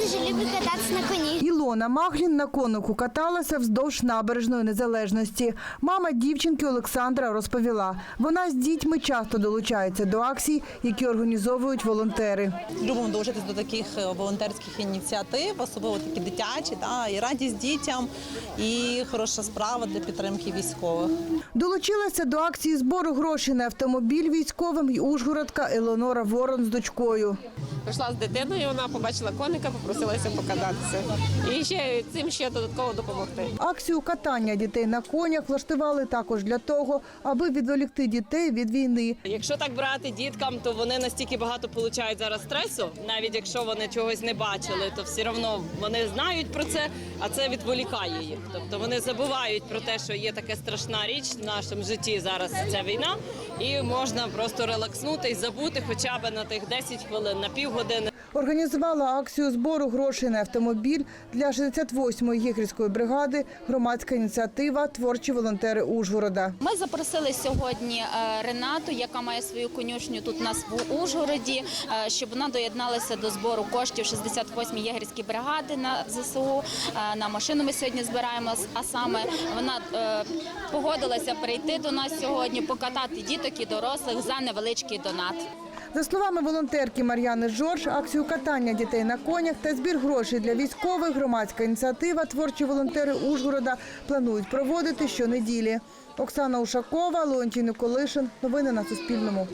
дуже люблю кататися на коні. Ілона Маглін на конику каталася вздовж набережної незалежності. Мама дівчинки Олександра розповіла, вона з дітьми часто долучається до акцій, які організовують волонтери. Любимо долучитись до таких е, волонтерських ініціатив, особливо такі дитячі, та, і радість дітям, і хороша справа для підтримки військових. Долучилася до акції збору грошей на автомобіль військовим і Ужгородка Елеонора Ворон з дочкою. Прийшла з дитиною, вона побачила коника, попросилася покататися. І ще цим ще додатково допомогти. Акцію катання дітей на конях влаштували також для того, аби відволікти дітей від війни. Якщо так брати діткам, то вони настільки багато получають зараз стресу, навіть якщо вони чогось не бачили, то все одно вони знають про це, а це відволікає їх. Тобто вони забувають про те, що є така страшна річ в нашому житті зараз ця війна, і можна просто релакснути і забути хоча б на тих 10 хвилин, на півгодини. Організувала акцію збору грошей на автомобіль для 68-ї єгерської бригади громадська ініціатива Творчі волонтери Ужгорода. Ми запросили сьогодні е, Ренату, яка має свою конюшню тут у нас в Ужгороді, е, щоб вона доєдналася до збору коштів 68-ї єгерської бригади на ЗСУ. Е, На машину ми сьогодні збираємо, а саме вона погодилася прийти до нас сьогодні, покатати діток і дорослих за невеличкий донат. За словами волонтерки Мар'яни Жорж, акцію катання дітей на конях та збір грошей для військових громадська ініціатива Творчі волонтери Ужгорода планують проводити щонеділі. Оксана Ушакова, Леонтій Николишин. Новини на Суспільному.